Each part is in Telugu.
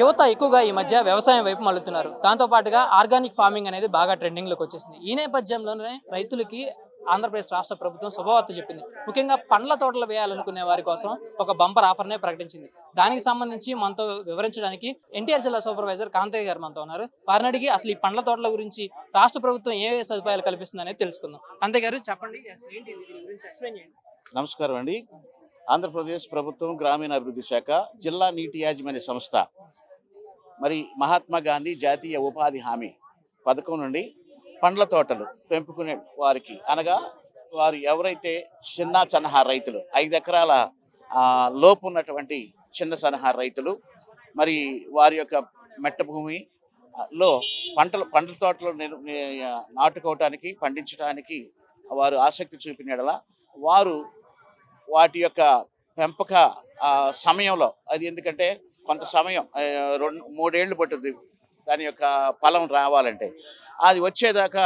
యువత ఎక్కువగా ఈ మధ్య వ్యవసాయం వైపు మళ్ళుతున్నారు దాంతో పాటుగా ఆర్గానిక్ ఫార్మింగ్ అనేది బాగా ట్రెండింగ్లోకి వచ్చేసింది. ఈ నేపథ్యంలోనే రైతులకి ఆంధ్రప్రదేశ్ రాష్ట్ర ప్రభుత్వం శుభవార్త చెప్పింది. ముఖ్యంగా పండ్ల తోటలు వేయాలనుకునే వారి కోసం ఒక బంపర్ ఆఫర్నే ప్రకటించింది. దానికి సంబంధించి మనతో వివరించడానికి ఎన్టీఆర్ జిల్లా సూపర్వైజర్ కాంతయ్య గారు మనతో ఉన్నారు. వారిని అడిగి అసలు ఈ పండ్ల తోటల గురించి రాష్ట్ర ప్రభుత్వం ఏ ఏ సదుపాయాలు కల్పిస్తుంది అనేది తెలుసుకుందాం. కాంతయ్య గారు చెప్పండి. నమస్కారం అండి. ఆంధ్రప్రదేశ్ ప్రభుత్వం గ్రామీణ అభివృద్ధి శాఖ జిల్లా నీటి యాజమాన్య సంస్థ మరి మహాత్మా గాంధీ జాతీయ ఉపాధి హామీ పథకం నుండి పండ్ల తోటలు పెంపుకునే వారికి అనగా వారు ఎవరైతే చిన్న సన్నహార రైతులు ఐదు ఎకరాల లోపు ఉన్నటువంటి చిన్న సన్నహార రైతులు మరి వారి యొక్క మెట్ట భూమి లో పంటలు పండ్ల తోటలు నాటుకోవటానికి పండించడానికి వారు ఆసక్తి చూపిన వారు వాటి యొక్క పెంపక సమయంలో అది ఎందుకంటే కొంత సమయం రెండు మూడేళ్ళు పట్టుద్ది. దాని యొక్క ఫలం రావాలంటే. అది వచ్చేదాకా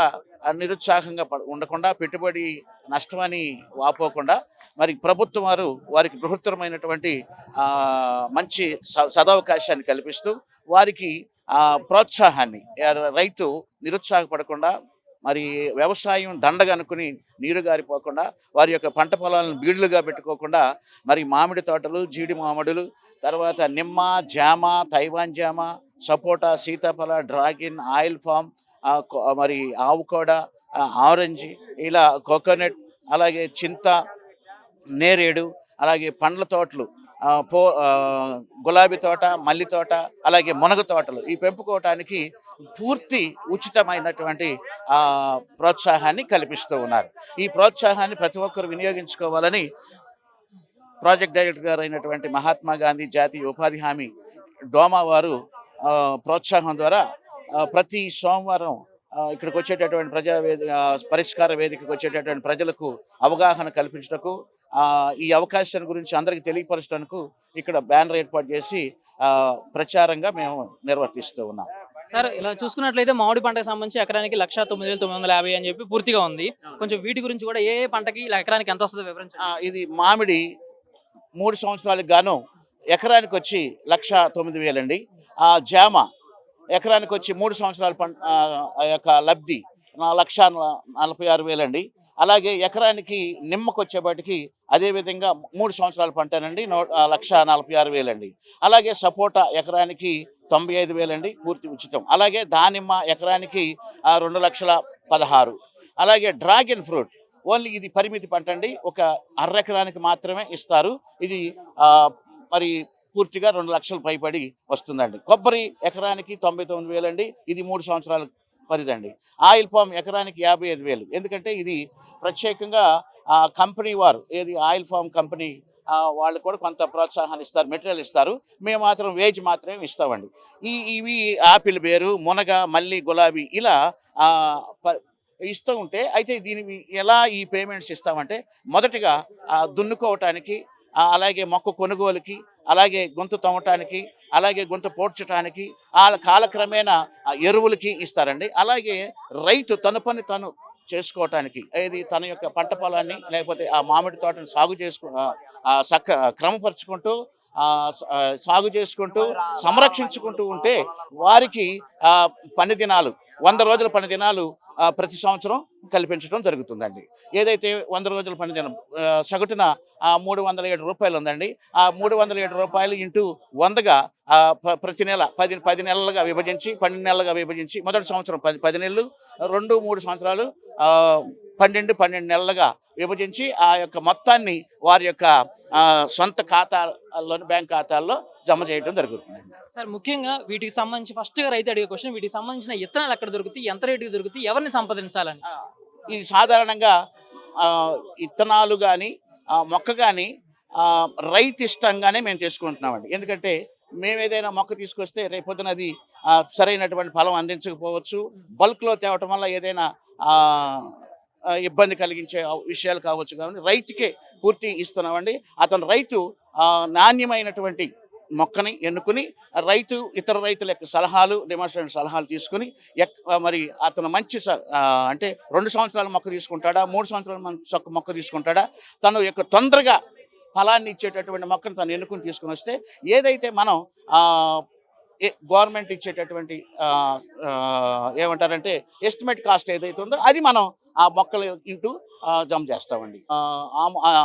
నిరుత్సాహంగా పడ- ఉండకుండా పెట్టుబడి నష్టమని వాపోకుండా మరి ప్రభుత్వం వారు వారికి బృహత్తరమైనటువంటి మంచి స- సదవకాశాన్ని కల్పిస్తూ వారికి ప్రోత్సాహాన్ని రైతు నిరుత్సాహపడకుండా మరి వ్యవసాయం దండగా అనుకుని నీరు గారిపోకుండా వారి యొక్క పంట పొలాలను బీడులుగా పెట్టుకోకుండా మరి మామిడి తోటలు జీడి మామిడులు తర్వాత నిమ్మ జామ తైవాన్ జామ సపోటా సీతాఫల డ్రాగన్ ఆయిల్ ఫామ్ మరి ఆవుకోడ ఆరెంజ్ ఇలా కోకోనట్ అలాగే చింత నేరేడు అలాగే పండ్ల తోటలు పో గులాబీ తోట మల్లి తోట అలాగే మునగ తోటలు. ఈ పెంపుకోవటానికి పూర్తి ఉచితమైనటువంటి ప్రోత్సాహాన్ని కల్పిస్తూ ఉన్నారు. ఈ ప్రోత్సాహాన్ని ప్రతి ఒక్కరు వినియోగించుకోవాలని ప్రాజెక్ట్ డైరెక్టర్ గారు అయినటువంటి మహాత్మా గాంధీ జాతీయ ఉపాధి హామీ డోమా వారు ప్రోత్సాహం ద్వారా ప్రతి సోమవారం ఇక్కడికి వచ్చేటటువంటి ప్రజా వేది పరిష్కార వేదికకు వచ్చేటటువంటి ప్రజలకు అవగాహన కల్పించటకు ఈ అవకాశం గురించి అందరికీ తెలియపరచడానికి ఇక్కడ బ్యానర్ ఏర్పాటు చేసి ప్రచారంగా మేము నిర్వర్తిస్తూ ఉన్నాం. సార్ ఇలా చూసుకున్నట్లయితే మామిడి పంటకు సంబంధించి ఎకరానికి లక్ష తొమ్మిది వేల తొమ్మిది వందల యాభై అని చెప్పి పూర్తిగా ఉంది. కొంచెం వీటి గురించి కూడా ఏ పంటకి ఇలా ఎకరానికి ఎంత వస్తుందో వివరించండి. ఆ, ఇది మామిడి మూడు సంవత్సరాలకు గాను ఎకరానికి వచ్చి లక్ష తొమ్మిది వేలండి ఆ జామ ఎకరానికి వచ్చి మూడు సంవత్సరాల పం ఆ, ఆ యొక్క లబ్ధి లక్ష నలభై ఆరు వేలండి అలాగే ఎకరానికి నిమ్మకు వచ్చేపాటికి అదేవిధంగా మూడు సంవత్సరాల పంటనండి నో లక్ష నలభై ఆరు వేలండి. అలాగే సపోటా ఎకరానికి తొంభై ఐదు వేలండి పూర్తి ఉచితం. అలాగే దానిమ్మ ఎకరానికి రెండు లక్షల పదహారు. అలాగే డ్రాగన్ ఫ్రూట్ ఓన్లీ ఇది పరిమితి పంట అండి ఒక అరెకరానికి మాత్రమే ఇస్తారు. ఇది మరి పూర్తిగా రెండు లక్షలు పైబడి వస్తుందండి. కొబ్బరి ఎకరానికి తొంభై తొమ్మిది వేలండి ఇది మూడు సంవత్సరాల పరిదండి. ఆయిల్ పామ్ ఎకరానికి యాభై ఐదు వేలు ఎందుకంటే ఇది ప్రత్యేకంగా ఆ కంపెనీ వారు ఏది ఆయిల్ ఫామ్ కంపెనీ వాళ్ళు కూడా కొంత ప్రోత్సాహాన్ని ఇస్తారు మెటీరియల్ ఇస్తారు. మేము మాత్రం వేజ్ మాత్రమే ఇస్తామండి. ఈ ఇవి ఆపిల్ బేరు మునగ మల్లి గులాబీ ఇలా ప- ఇస్తూ ఉంటే అయితే దీని ఎలా ఈ పేమెంట్స్ ఇస్తామంటే మొదటిగా దున్నుకోవటానికి అలాగే మొక్క కొనుగోలుకి అలాగే గొంతు తవ్వటానికి అలాగే గొంతు పోడ్చడానికి ఆ కాలక్రమేణా ఎరువులకి ఇస్తారండి. అలాగే రైతు తన పని తను చేసుకోవటానికి. ఏది తన యొక్క పంట పొలాన్ని లేకపోతే ఆ మామిడి తోటను సాగు చేసుకు సక్క క్రమపరుచుకుంటూ సాగు చేసుకుంటూ సంరక్షించుకుంటూ ఉంటే వారికి పని దినాలు వంద రోజుల పని దినాలు ప్రతి సంవత్సరం కల్పించడం జరుగుతుందండి. ఏదైతే వంద రోజుల పని దినం సగటున ఆ మూడు వందల ఏడు రూపాయలు ఉందండి. ఆ మూడు వందల ఏడు రూపాయలు ఇంటూ వందగా ప్రతి నెల పది పది నెలలుగా విభజించి పన్నెండు నెలలుగా విభజించి మొదటి సంవత్సరం పది పది నెలలు రెండు మూడు సంవత్సరాలు పన్నెండు పన్నెండు నెలలుగా విభజించి ఆ యొక్క మొత్తాన్ని వారి యొక్క సొంత ఖాతాలోని బ్యాంక్ ఖాతాల్లో జమ చేయడం జరుగుతుందండి. సార్ ముఖ్యంగా వీటికి సంబంధించి ఫస్ట్ రైతు అడిగే క్వశ్చన్ వీటికి సంబంధించిన ఇత్తనాలు ఎక్కడ దొరుకుతాయి ఎంత రేటుకి దొరుకుతాయి ఎవరిని సంపాదించాలని ఇది సాధారణంగా ఇత్తనాలు కానీ మొక్క కానీ రైతు ఇష్టంగానే మేము తీసుకుంటున్నామండి. ఎందుకంటే మేము ఏదైనా మొక్క తీసుకొస్తే రేపొద్దున అది సరైనటువంటి ఫలం అందించకపోవచ్చు. బల్క్లో తేవటం వల్ల ఏదైనా ఇబ్బంది కలిగించే విషయాలు కావచ్చు. కాబట్టి రైతుకే పూర్తి ఇస్తున్నామండి. అతను రైతు నాణ్యమైనటువంటి మొక్కని ఎన్నుకుని రైతు ఇతర రైతుల యొక్క సలహాలు డిమాన్స్ట్రేషన్ సలహాలు తీసుకుని ఎక్ మరి అతను మంచి స- అంటే రెండు సంవత్సరాల మొక్క తీసుకుంటాడా మూడు సంవత్సరాల మొక్క తీసుకుంటాడా తను యొక్క తొందరగా ఫలాన్ని ఇచ్చేటటువంటి మొక్కను తను ఎన్నుకుని తీసుకుని వస్తే ఏదైతే మనం గవర్నమెంట్ ఇచ్చేటటువంటి ఏమంటారంటే ఎస్టిమేట్ కాస్ట్ ఏదైతే ఉందో అది మనం ఆ మొక్కలు ఇంటూ జమ చేస్తామండి.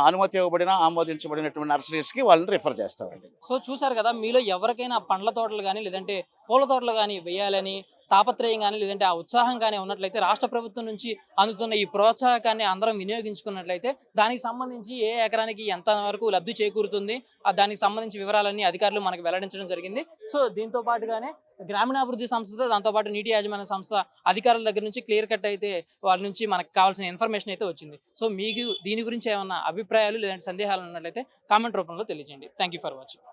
అనుమతి ఇవ్వబడిన ఆమోదించబడినటువంటి నర్సరీస్కి వాళ్ళని రిఫర్ చేస్తామండి. సో చూసారు కదా మీలో ఎవరికైనా పండ్ల తోటలు కానీ లేదంటే పూల తోటలు కానీ వేయాలని తాపత్రయం కానీ లేదంటే ఆ ఉత్సాహం కానీ ఉన్నట్లయితే రాష్ట్ర ప్రభుత్వం నుంచి అందుతున్న ఈ ప్రోత్సాహకాన్ని అందరం వినియోగించుకున్నట్లయితే దానికి సంబంధించి ఏ ఎకరానికి ఎంత వరకు లబ్ధి చేకూరుతుంది దానికి సంబంధించి వివరాలన్నీ అధికారులు మనకు వెల్లడించడం జరిగింది. సో దీంతో పాటుగానే గ్రామీణాభివృద్ధి సంస్థ దాంతోపాటు నీటి యాజమాన్య సంస్థ అధికారుల దగ్గర నుంచి క్లియర్ కట్ అయితే వాళ్ళ నుంచి మనకు కావాల్సిన ఇన్ఫర్మేషన్ అయితే వచ్చింది. సో మీకు దీని గురించి ఏమన్నా అభిప్రాయాలు లేదంటే సందేహాలు ఉన్నట్లయితే కామెంట్ రూపంలో తెలియజేయండి. Thank you for watching